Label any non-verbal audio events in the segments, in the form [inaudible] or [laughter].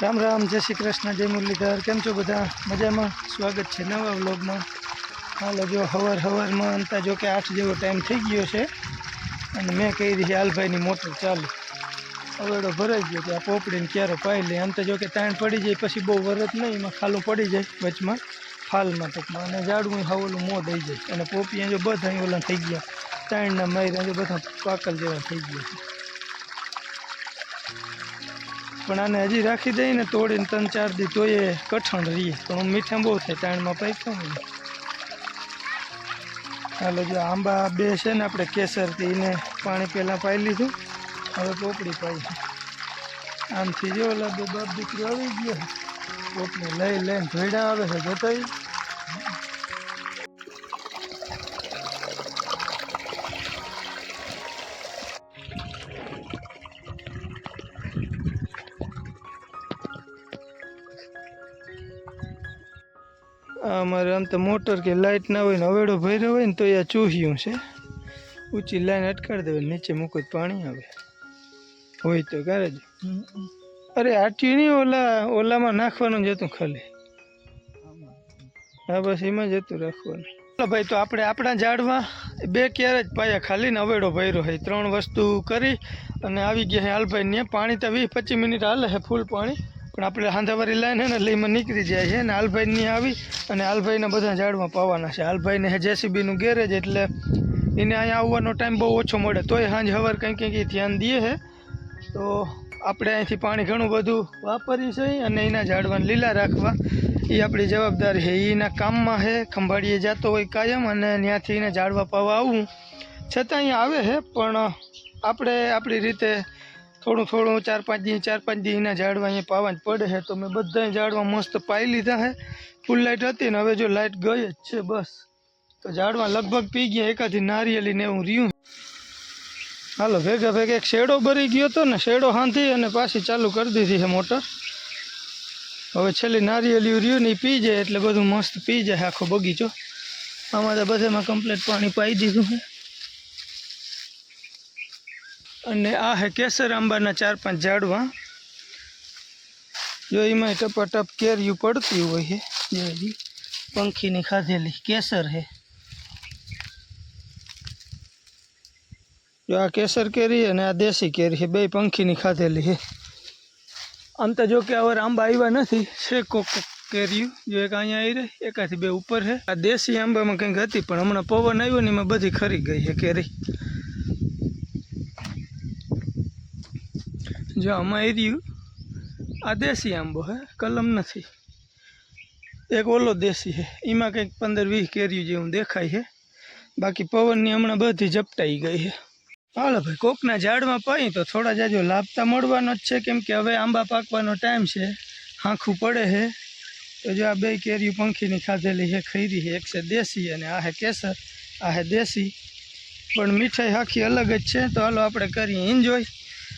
રામ રામ, જય શ્રી કૃષ્ણ, જય મુરલીધર, કેમ છો બધા? મજામાં? સ્વાગત છે નવા વ્લોગમાં. હાલો, જો હવાર હવારમાં અંતા જો કે આઠ જેવો ટાઈમ થઈ ગયો છે, અને મેં કહી દીધી હાલભાઈની મોટર ચાલુ. અવેડો ભરાઈ ગયો કે આ પોપડીને ક્યારે પાઈ લે? અંતે જો કે તાણ પડી જાય, પછી બહુ વરત નહીં, એમાં ખાલું પડી જાય વચમાં, ફાલમાં ટૂંકમાં. અને ઝાડવું હવેલું મોં દઈ જાય. અને પોપી જો બધા ઓલા થઈ ગયા, તાણના માર્યા જો બધા પાકલ જેવા થઈ ગયા છે. પણ આને હજી રાખી દઈએ ને તોડીને ત્રણ ચાર દી તોય કઠણ રહીએ. પણ મીઠા બહુ થાય ટાણમાં પાક્યો ને હાલો જો આંબા બે છે ને, આપણે કેસરથી એને પાણી પહેલાં પાઈ લીધું. હવે પોપડી પાઈ આમથી જો ઓલા બે બાપ દીકરી આવી ગયો પોપડી લઈ લઈને ભેડા આવે છે જતાઈ અમારે આમ તો મોટર કે લાઇટ ના હોય ને અવેડો ભર્યો હોય ને તો એ ચૂહ્યું છે. ઊંચી લાઈન અટકાડી દેવાય નીચે મૂકો પાણી આવે. હોય તો કરે જ. અરે આટ્યું નહીં, ઓલા, ઓલામાં નાખવાનું જ હતું ખાલી. હા, બસ એમાં જ હતું રાખવાનું. ભાઈ, તો આપણે આપણા ઝાડમાં બે ક્યારે જ પાયા ખાલી ને અવેડો ભર્યો હોય ત્રણ વસ્તુ કરી અને આવી ગયા હાલભાઈ ને પાણી તો વીસ પચીસ મિનિટ હાલે છે, ફૂલ પાણી. પણ આપણે હાંધાવારી લાઈન હે ને, એટલે નીકળી જાય છે ને, હાલભાઈ નહીં આવી અને હાલભાઈના બધા ઝાડમાં પાવાના છે. હાલભાઈને જેસીબીનું ગેરેજ, એટલે એને અહીંયા આવવાનો ટાઈમ બહુ ઓછો મળે. તોય સાંજ હવાર કંઈક કંઈક ધ્યાન દઈએ છે તો આપણે અહીંથી પાણી ઘણું બધું વાપરીએ છીએ અને એના ઝાડવાને લીલા રાખવા. એ આપણી જવાબદારી છે. એના કામમાં છે ખંભાળીએ જતો હોય કાયમ અને ત્યાંથી એને ઝાડવા પાવા આવવું છતાં અહીંયા આવે છે પણ આપણે આપણી રીતે થોડું થોડું ચાર પાંચ દી, ચાર પાંચ દી ઝાડવા અહીંયા પાવા જ પડે છે, તો મેં બધા ઝાડવા મસ્ત પાઈ લીધા છે. ફૂલ લાઇટ હતી ને હવે જો લાઇટ ગઈ જ છે બસ. તો ઝાડવા લગભગ પી ગયા, એકાથી નારિયેલી ને એવું રહ્યું. હાલો, ભેગા ભેગા એક શેડો ભરી ગયો હતો ને, શેડો હાંધી અને પાછી ચાલુ કરી દીધી છે મોટર. હવે છેલ્લી નારિયેલી રહ્યું ને એ પી જાય, એટલે બધું મસ્ત પી જાય આખો બગીચો. આમાં તો બધામાં કમ્પ્લેટ પાણી પાઈ દીધું છે. અને આ હે કેસર આંબાના ચાર પાંચ ઝાડવા. જો એમાં ટપાટપ કેરીયું પડતી હોય છે જે પંખીની ખાધેલી કેસર છે જો આ કેસર કેરી અને આ દેશી કેરી છે બે પંખીની ખાધેલી છે આમ તો જો કે હવે આંબા આવ્યા નથી, છે કોક કેરીયું જો એક અહીંયા આવી રહી એકાથી બે ઉપર છે આ દેશી આંબામાં કંઈક હતી, પણ હમણાં પવન આવ્યો ને એમાં બધી ખરી ગઈ છે કેરી. જો આમાં રહ્યું, આ દેશી આંબો હે, કલમ નથી. એક ઓલો દેશી છે એમાં કંઈક પંદર વીસ કેરીયું જેવું દેખાય છે બાકી પવનની હમણાં બધી ઝપટાઈ ગઈ છે હાલો ભાઈ, કોકના ઝાડમાં પાઈ તો થોડા જાજો લાભતા મળવાનો જ છે, કેમ કે હવે આંબા પાકવાનો ટાઈમ છે, હાંખું પડે છે તો જો આ બે કેરીઓ પંખીની ખાધેલી છે ખૈરી છે એક છે દેશી અને આ હે કેસર, આ હે દેશી. પણ મીઠાઈ આખી અલગ જ છે, તો હાલો આપણે કરીએ એન્જોય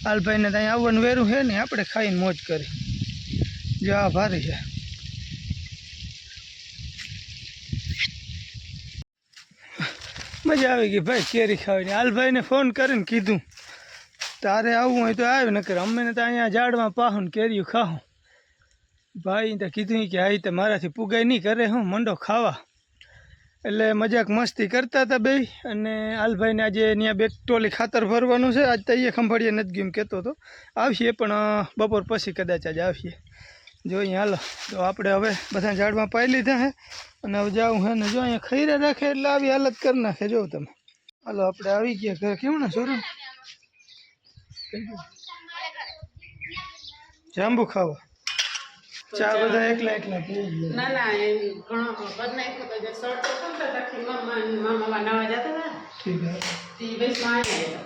હાલભાઈને ત્યાં આવવાનું વેરું છે ને, આપણે ખાઈને મોજ કરી. જો આ ભારી છે. મજા આવી ગઈ ભાઈ કેરી ખાવાની. હાલભાઈને ફોન કરીને કીધું, તારે આવવું હોય તો આવ્યું નકર અમેને તો અહીંયા ઝાડમાં પાહું કેરીયું ખાવું ભાઈ તો કીધું કે આ તો મારાથી પુગાઈ નહીં કરે હું, મંડો ખાવા. એટલે મજાક મસ્તી કરતા હતા બે. અને આલભાઈને આજે ત્યાં બે ટોલી ખાતર ભરવાનું છે. આજ તો અહીંયા ખંભાળીએ નથી ગયું એમ કહેતો હતો. આવીએ પણ બપોર પછી કદાચ આજ આવીએ જોઈએ હાલો. તો આપણે હવે બધા ઝાડમાં પાઈ લીધા હે. અને હવે જાવું હે ને જો અહીંયા ખૈરે રાખે એટલે આવી હાલત કરી નાખે. જો તમે. હાલો આપણે આવી ગયા ઘરે. કેવું ને સોરું? જાંબુ ખાવા. ચા બધા એકલા એકલા પી ના ના એ ઘણો બદ નાખ્યો તો જે શર્ટ તો કોણ હતા કે મામા મામા બનાવવા જતા હતા. ઠીક હે તે બસમાં આવ્યો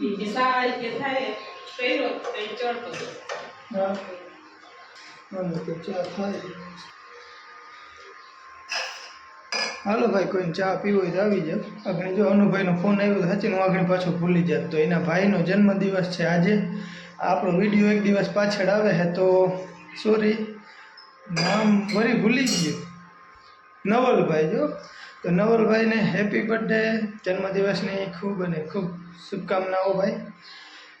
ઈ સાડી કે થાય પહેરો તો ચડતો. હા. હાલો તો ચા થાય. હાલો ભાઈ કોઈને ચા પીવો હોય તો આવી જાવ આપણે જો અનુભાઈનો ફોન આવ્યો સાચીને હું વાઘણી પાછો ભૂલી જાય તો એના ભાઈનો જન્મદિવસ છે આજે. આપણો વીડિયો એક દિવસ પાછળ આવે છે તો સોરી. નામ વરી ભૂલી ગયું. નવલભાઈ, જો. તો નવલભાઈને હેપી બર્થડે જન્મદિવસની ખૂબ અને ખૂબ શુભકામનાઓ ભાઈ.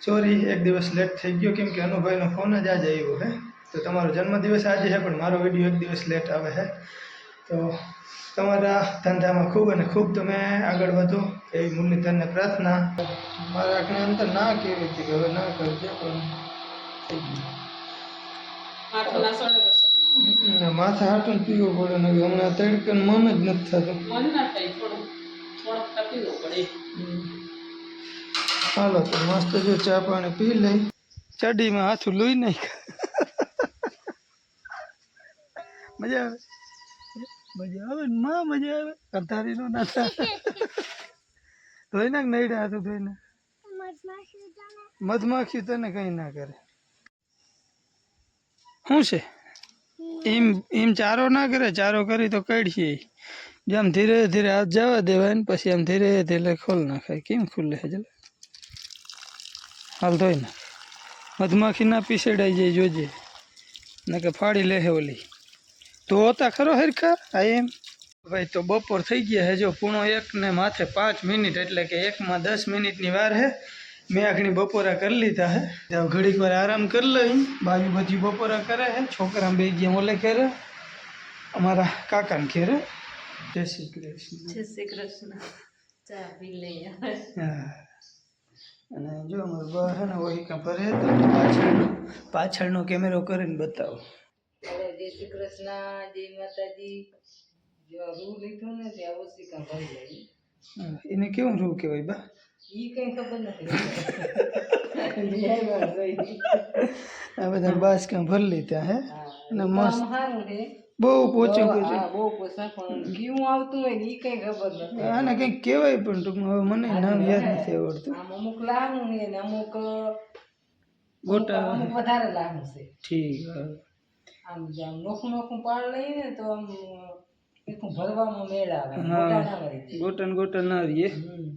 સોરી, એક દિવસ લેટ થઈ ગયો, કેમ કે અનુભાઈનો ફોન જ આજે આવ્યો હે. તો તમારો જન્મદિવસ આજે છે, પણ મારો વીડિયો એક દિવસ લેટ આવે છે તો તમારા ધંધામાં ખૂબ અને ખૂબ તમે આગળ વધો. એવી મુરલીધરને પ્રાર્થના. મારા અંતર ના કેવી હતી કે હવે ના કરજે, પણ થઈ ગયું. માથું ના હાટું પીવું પડે ને હમણાં તડકે મન જ નથી થતું. મન ના થાય થોડું થોડોક તપીવો પડે. હાલો તો મસ્ત જો ચા પાણી પી લઈ. ચડીમાં હાથું લઈ નાખ. મજા આવે? મજા આવે ને? માં મજા આવે? કરતારી નો ના થાય. ધોઈ નાખ નઈડે હાથું ધોઈ નાખ. મધમાખી તને કઈ ના કરે. શું છે? એમ એમ ચારો ના કરે, ચારો કરી તો કઢીએ. જેમ ધીરે ધીરે હાથ જવા દેવાય ને પછી આમ ધીરે ધીરે ખોલ નાખાય. કેમ ખુલ્લે છે હાલ ધોઈ નાખ. મધમાખી ના પીસેડાઈ જાય જોજે. ને કે ફાડી લે હે ઓલી. તો હોતા ખરો હરખા? આ એમ? ભાઈ, તો બપોર થઈ ગયા હે જો, પૂણો એક ને માથે પાંચ મિનિટ, એટલે કે એકમાં દસ મિનિટની વાર હે. મેં આગળ બપોરા કરી લીધા હે. તો ઘડીક વાર આરામ કરી લઈ. બાજુ બધી બપોરા કરે હે. છોકરા બે ગયા ઓલે ઘરે. અમારા કાકાને ઘેરે. જય શ્રી કૃષ્ણ. જય શ્રી કૃષ્ણ. ચા પી લઈએ હા. અને જો અમારો બા છે ને વહી કાં ભરે તો પાછળનો પાછળનો કેમેરો કરીને બતાવો. જય શ્રી કૃષ્ણ જય માતાજી. જો રૂ લીધું ને ત્યાં ઓશિકા ભરી જાય હા, એને કેવું રૂ કહેવાય બા? ઈ કઈ ખબર નથી. લેવા જોઈ. આ બધા બાસ કાં ભરી લીધા હે અને મસ્ત આમ સારું છે બહુ પોચું પોચું હા બહુ પોસા પણ કેવું આવતું હોય ને ઈ કઈ ખબર નથી આને કંઈક કહેવાય પણ ટૂંકમાં હવે મને નામ યાદ નથી આવડતું આમ અમુક લાહનું છે ને અમુક ગોટા અમુક વધારે લાહનું છે ઠીક હા. આમ જે આમ નોખું નોખું પાડ લઈએ ને તો આમ એકું ભરવામાં મેળ આવે હા. મોટા ના વળી જાય. ગોટા ને ગોટા ના રહીએ હમ.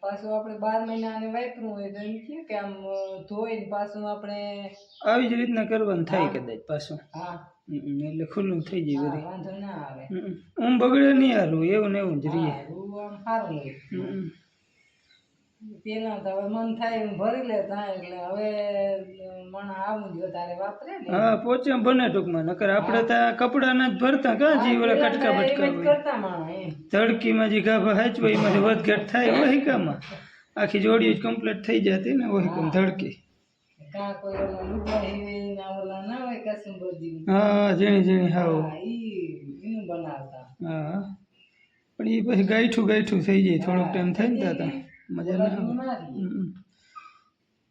પાછું આપણે બાર મહિના ને વાપરવું હોય તો એમ કે કે આમ ધોઈને પાછું આપણે આવી જ રીતના કરવાનું થાય કદાચ પાછું. હા. એટલે ખુલ્લું થઈ જાય વાંધો ના આવે. ઊંઘ બગડે નહીં હારું એવું ને એવું જ રહીએ. આમ સારું હમ. પેલા તો હવે મન થાય એમ ભરી લેતા એટલે હવે મણ આવું જો તારે વાપરે ને. હા પોચે બને ટૂંકમાં નકર આપણે તો કપડા કપડાના જ ભરતા કા જી ઓલા કટકા બટકા કરતા માણસ તડકીમાં જે ગાભા હાચવા એમાંથી વધઘટ થાય વહી કામાં. આખી જોડી જ કમ્પ્લીટ થઈ જતી ને વહીકમ ધડકી. હા ઝીણી ઝીણી હાવ હા પણ એ પછી ગાયઠું ગાયઠું થઈ જાય થોડોક ટાઈમ થાય ને તાતા મજા ના આવે ના રહી. હમ.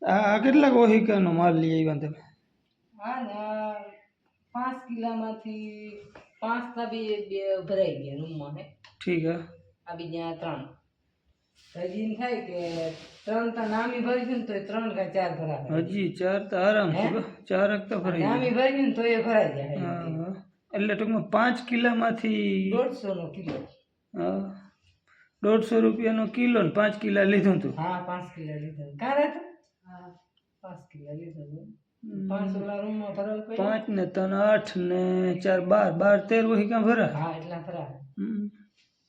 આ આ કેટલાક ઓહિકાનો માલ લઈ આવ્યા તમે હા ને આ પાંચ કિલ્લામાંથી પાંચ ના બે બે ભરાઈ ગયા રૂમમાં હે ઠીક હા આ બીજા ત્રણ હજી એમ થાય કે ત્રણ તો નામી ભરીશું ને તો ત્રણ કાં ચાર ભરાય હજી ચાર તો આરામથી બા. ચારક તો ભરાઈ જાય. નામી ભરી ને તો એ ભરાઈ જાય હા હા. એટલે ટૂંકમાં પાંચ કિલામાંથી દોઢસો નો કિલો હા, દોઢસો રૂપિયાનો કિલો ને પાંચ કિલા લીધું હતું હા પાંચ કિલો લીધું. કારે તો હા. પાંચ કિલો લીધું હતો. પાંચ ને ત્રણ આઠ ને ચાર બાર. બાર તેર વહી ક્યાં ભરા હા એટલા ભરા.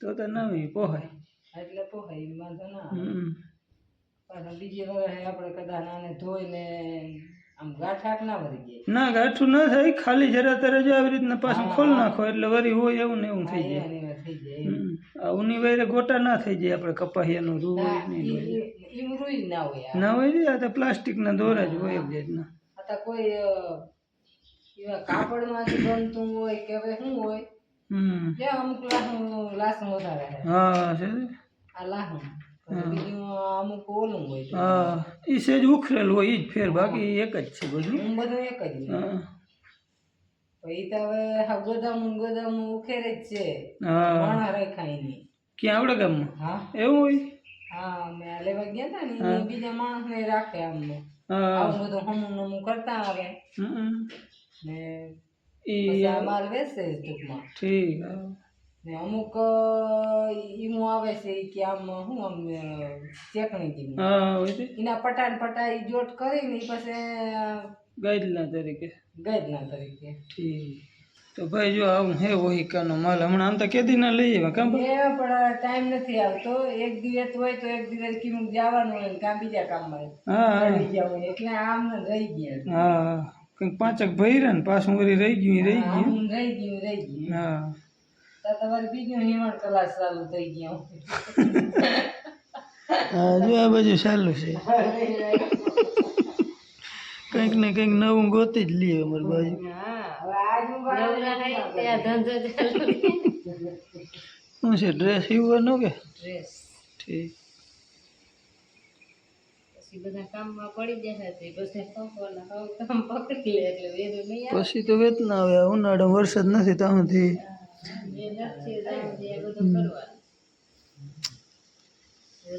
તો તો નવી પોહાય. એટલે પોહાય વાંધો ના આવે. હમ. પાછા બીજી વખત આપણે કદાચ આને ધોઈને આમ ગાંઠાક ના ભરી જાય ના ગાંઠું ના થાય ખાલી જરા તરે જો આવી રીતના પાછું ખોલ નાખો એટલે વરી હોય એવું ને એવું થઈ જાય. થઈ જાય ઉની વેરે ગોટા ના થઈ જાય આપણે કપાહિયાનું રૂ હોય. નહીં ના હોય ના હોય ને આ તો પ્લાસ્ટિકના દોરા જ હોય એક જાતના. આ કોઈ એવા કાપડમાંથી બનતું હોય કે હવે શું હોય? હમ. જે અમુક લાહું લાસું વધારે. હા છે આ લાહું બીજું અમુક ઓલું હોય હા એ સેજ ઉખરેલ હોય એ જ ફેર બાકી એક જ છે બધું. બધું એક જ હા. ઈ તો હવે હા ગોદામું ઉખેરે જ છે. હા. માણસ રાખાય ક્યાં આપણા ગામમાં? હા. એવું હોય? હા અમે લેવા ગયા હતા ને બીજા માણસને રાખે અમને આવું બધું હમું નમું કરતા આવે. ને એ આ માલ વેચે ટૂંકમાં. ઠીક ને અમુક ઈમો આવે છે કે આમ હું આમ ચેકણી થી એના પટાન પટા જોટ કરીને ઈ પછી ગાઈડલા તરીકે. ગજના તરીકે. ઠીક. તો ભાઈ જો આવું હે વહિકાનો માલ હમણાં આમ તો કેદી ના લઈ આવ્યા કાં એ પણ ટાઈમ નથી આવતો. એક દિવસ હોય તો એક દિવસ કીધું જવાનું હોય ને કાં બીજા કામમાં મળે હા જવું હોય એટલે આમ રહી ગયા. હા કંઈક પાંચક ભર્યા ને પાછું વળી રહી ગયું રહી ગયું. રહી ગયું રહી ગયું. હા. તો તમારે બીજું હિમણ ક્લાસ ચાલુ થઈ ગયા. હા જો આ બાજુ ચાલુ છે. કંઈક ને કંઈક નવું ગોતી જ લઈએ અમારી બાજુ. શું છે ડ્રેસ સીવવાનો કે? ડ્રેસ ઠીક. પછી તો પછી પંખોના હવે કામ પકડી લે એટલે પછી તો વેતના આવે ઉનાળો વરસાદ નથી ત્યાંથી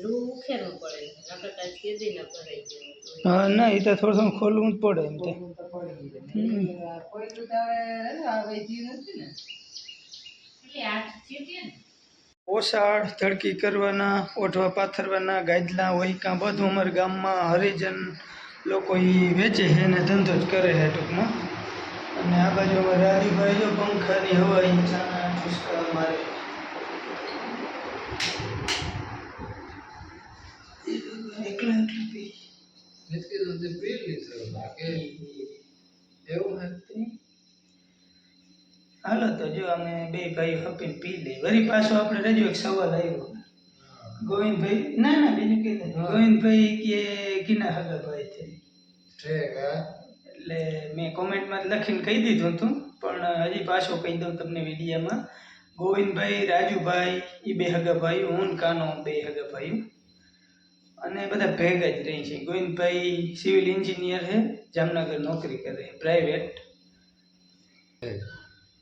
રૂ ઉખેરવું પડે નકર કાંઈ કીધી ન ભરાઈ ગયું. હા ના એ તો થોડું થોડું ખોલવું જ પડે એમ તો. ઓસાળ ધડકી કરવાના ઓઢવા પાથરવાના ગાદલા હોય કાં બધું અમારા ગામમાં હરિજન લોકો એ વેચે છે ને ધંધો જ કરે છે ટૂંકમાં. અને આ બાજુ અમારે રાજીભાઈ જો પંખાની હવા એ ચાના ચુસ્કા મારે. હાલો તો જો અમે બે ભાઈ હપીને પી લઈ વરી પાછો આપણે રજો એક સવાલ આવ્યો ગોવિંદભાઈ ના ના બીજું કઈ નથી ગોવિંદભાઈ કે કિના હગા ભાઈ છે એટલે મેં કોમેન્ટમાં લખીને કહી દીધું હતું પણ હજી પાછો કહી દઉં તમને વિડીયામાં ગોવિંદભાઈ રાજુભાઈ એ બે હગા ભાઈ હું કાનો બે હગા ભાઈઓ અને બધા ભેગા જ રહી છે. ગોવિંદભાઈ સિવિલ એન્જિનિયર છે જામનગર નોકરી કરે પ્રાઇવેટ.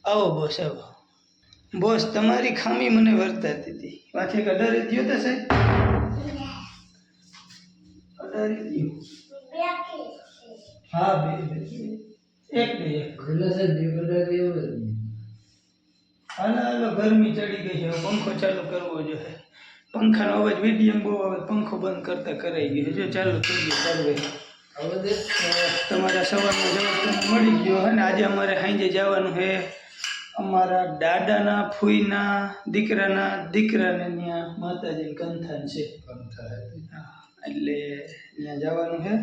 આવો બોસ આવો. બોસ તમારી ખામી મને વર્તાતી હતી પાછી એક અડારી દ્યો તો સાહેબ? અડારી દ્યો હા બે બે એક બે એક. હાલો હાલો ગરમી ચડી ગઈ છે. હવે પંખો ચાલુ કરવો જોઈએ. પંખાનો અવાજ વીડિયમ બહુ આવે પંખો બંધ કરતા કરાઈ ગયો જો ચાલુ થઈ ગયું ચાલુ તમારા સવારનો જવાબ તમને મળી ગયો અને આજે અમારે સાંજે જવાનું છે. અમારા દાદાના ફૂઈના દીકરાના દીકરાને ત્યાં માતાજી કંથાન છે. હા, એટલે ત્યાં જવાનું છે.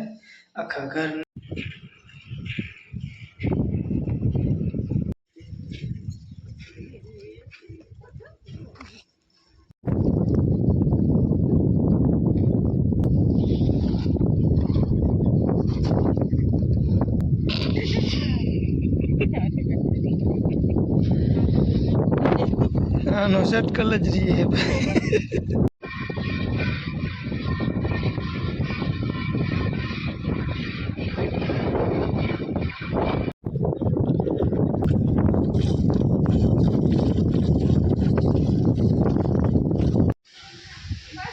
આખા ઘર આનો સટકલ જ રહીએ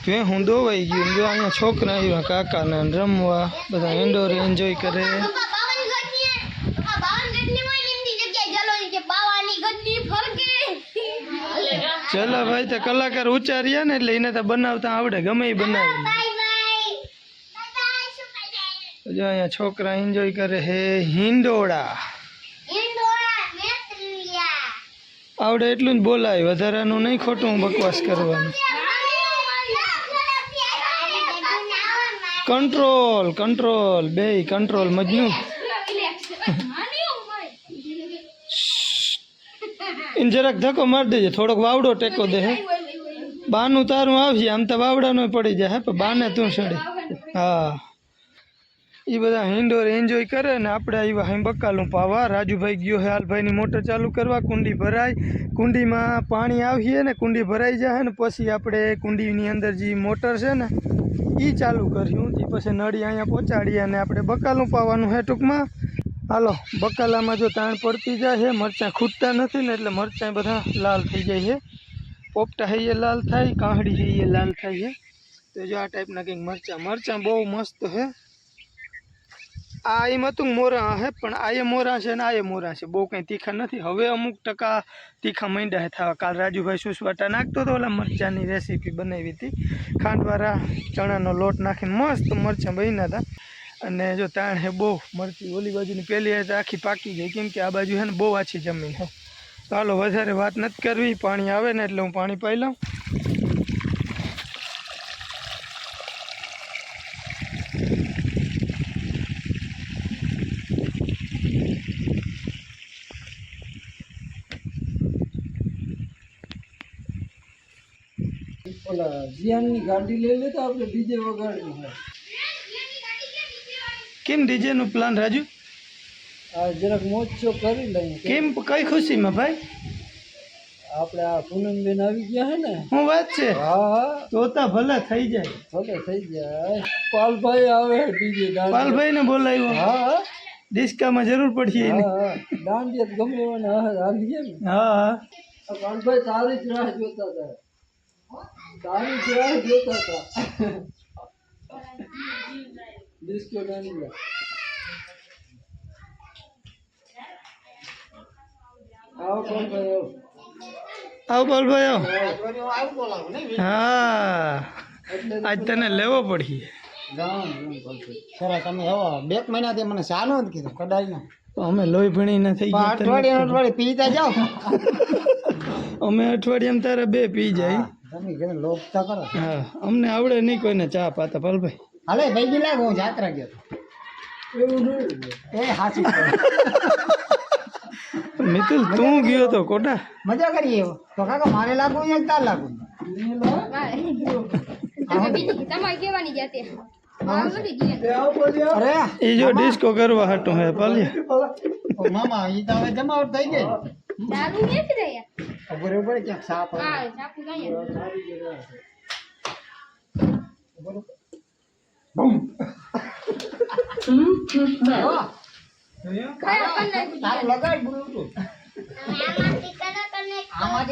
કે હું દોવાઈ ગયું. જો અહીંયા છોકરા આવ્યા, કાકાને રમવા બધા ઇન્ડોર એન્જોય કરે. ચલો ભાઈ તો કલાકાર ઊંચા રહ્યા ને એટલે એને તો બનાવતા આવડે ગમે એ બનાવી જો અહીંયા છોકરા એન્જોય કરે હે હિંડોળા આવડે એટલું જ બોલાય વધારાનું નહીં ખોટું બકવાસ કરવાનું કંટ્રોલ કંટ્રોલ બે કંટ્રોલ મજનુ એને જરાક ધક્કો મારી દેજે, થોડોક વાવડો ટેકો દે, હે. બાનું તારું આવશે આમ તો વાવડાનો પડી જાય, હે, પણ બાને તું સડે. હા. એ બધા હિંડોર એન્જોય કરે ને આપણે આવ્યા અહીં બકાલું પાવા. રાજુભાઈ ગયો હે, હાલભાઈની મોટર ચાલુ કરવા, કુંડી ભરાય. કુંડીમાં પાણી આવીએ ને કુંડી ભરાઈ જાય ને પછી આપણે કુંડીની અંદર જે મોટર છે ને એ ચાલુ કર્યું. તે પછી નળી અહીંયા પહોંચાડીએ અને આપણે બકાલું પાવાનું હે ટૂંકમાં. હાલો, બકાલામાં જો તાણ પડતી જાય છે, મરચાં ખૂટતા નથી ને એટલે મરચાં બધા લાલ થઈ જાય છે. પોપટા છે એ લાલ થાય, કાંહડી છે એ લાલ થાય છે. તો જો આ ટાઈપના કંઈક મરચાં મરચાં બહુ મસ્ત છે. આ એમ હતું કે મોરા હે પણ આ એ મોરા છે ને આ એ મોરા છે, બહુ કંઈ તીખા નથી. હવે અમુક ટકા તીખા માંડ્યા થવા કાલ રાજુભાઈ સુસવાટા નાખતો હતો, ઓલા મરચાંની રેસીપી બનાવી હતી. ખાંડવાળા ચણાનો લોટ નાખીને મસ્ત મરચાં બન્યા હતા. અને જો તાણ હે બહુ મળતી ઓલી બાજુની પહેલી આખી પાકી ગઈ. કેમ કે આ બાજુ છે ને બહુ આછી જમીન છે ચાલો વધારે વાત નથી કરવી. પાણી આવે ને એટલે હું પાણી પાઈ લઉં. ઓલા જીયાનની ગાડી લઈ લેતા આપણે બીજે વગાડવું હોય. કેમ ડીજેનું પ્લાન રાજુ? આ જરાક મોજો કરી લઈએ. કેમ? કઈ ખુશીમાં ભાઈ? આપણે આ પૂનમબેન આવી ગયા હે ને? હું વાત છે? હા તોતા ભલે થઈ જાય. ભલે થઈ જાય. પાલભાઈ આવે ડીજે પાલભાઈ પાલભાઈને બોલાવ્યો. હા ડિસ્કામાં જરૂર પડશે એની. હા દાંડિયા ગમે એવાને હા હાલીએ ને. હા પાલભાઈ તારી જ રાહ જોતા હતા. તારી જ રાહ જોતા હતા. ડિસ્કો દાંડિયા આવો પાલભાઈ આવો આવ પાલભાઈ આવ હા. આજ તને લેવો પડી તમે હવે. બે મહિનાથી મને ચાલો જ કીધું કદાચ ના અમે લોહી ભણીને થઈ ગયા અઠવાડિયા અઠવાડિયે પીતા જાઓ. [laughs] અમે અઠવાડિયામાં તારે બે પી જાય. તમે લોક કરો. હા અમને આવડે નહીં કોઈને ચા પાતા. પાલભાઈ હાલે ભાઈ ગઈ લાગો હું જાત્રા ગયો હતો. એવું નહીં એ હાસી મિતુલ તું ગયો તો કોટા? મજા કરીએ એવો. તો કાકા મારે લાગુ છે કે તાર લાગુ? તમારે કેવાની જાતે? મારું નથી જીએ અરે. એ જો ડિસ્કો કરવા હાટું હે પાલ્યા. ઓ મામા એ તો હવે જમાવટ થઈ ગઈ. દારૂ નથી રહ્યા? ખબર પડે ક્યાંક સાપ આવે. હા ચાકુ કઈ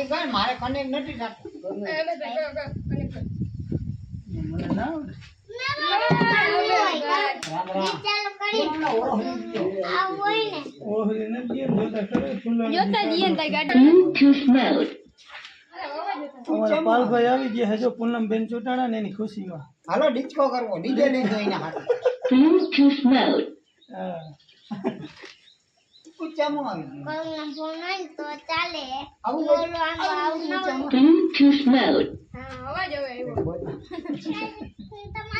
કર મારે કનેક્ટ નથી થતું જોતા જઈએ ગાડી. અમારા પાલભાઈ આવી ગયા હજુ પૂનમ બેન ચૂંટાણા ને એની ખુશીમાં. હાલો ડિસ્કો કરવો ડીજે લઈ ગયો એના હાથે. હા. ઊંચામાં આવી ગયું. આવું હા અવાજ આવ્યો [laughs]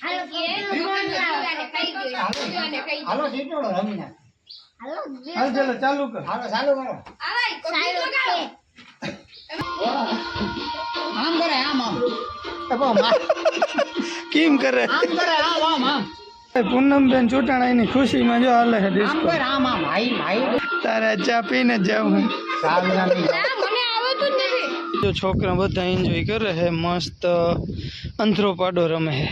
ના હાલો સીટોડો રમી નાખ. હાલ ચાલો ચાલુ કર. હાલો ચાલુ કરો. આમ કરે આમ આમ. કેમ કરે? આમ કરે આમ આમ આમ. પૂનમ બેન ચૂંટાણા એની ખુશીમાં જો હાલે હે આમ કર આમ તારે ચા પીને જ જાવ સારું રમી ના મને આવતું જ નથી. જો છોકરા બધા એન્જોય કરે હે મસ્ત અંતરો પાડો રમે હે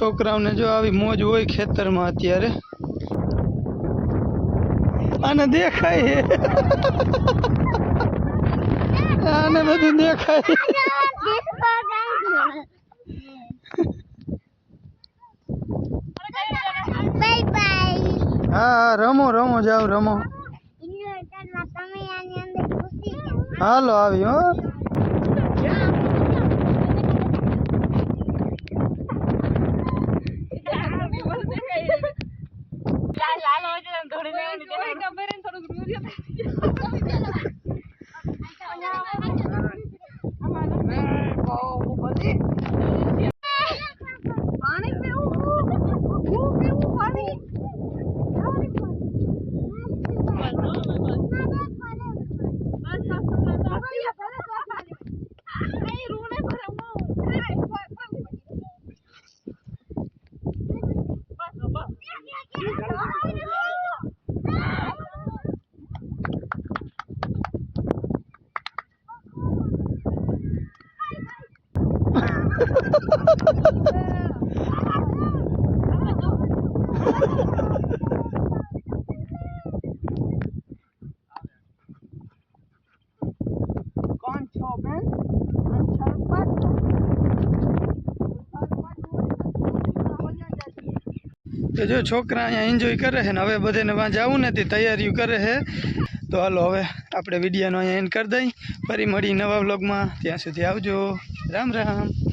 છોકરાઓને જો આવી મોજ હોય ખેતરમાં અત્યારે. આને દેખાય. આને બધું દેખાય. હા રમો રમો જાવ રમો. જાઓ હાલો આવી હો. જો છોકરા અહીંયા એન્જોય કરે છે ને હવે બધાને વાં જવું નથી તૈયારીઓ કરે છે. તો હાલો હવે આપણે વિડીયોનો અહીંયા એન્ડ કરી દઈ. ફરી મળી નવા વ્લોગમાં ત્યાં સુધી આવજો. રામ રામ.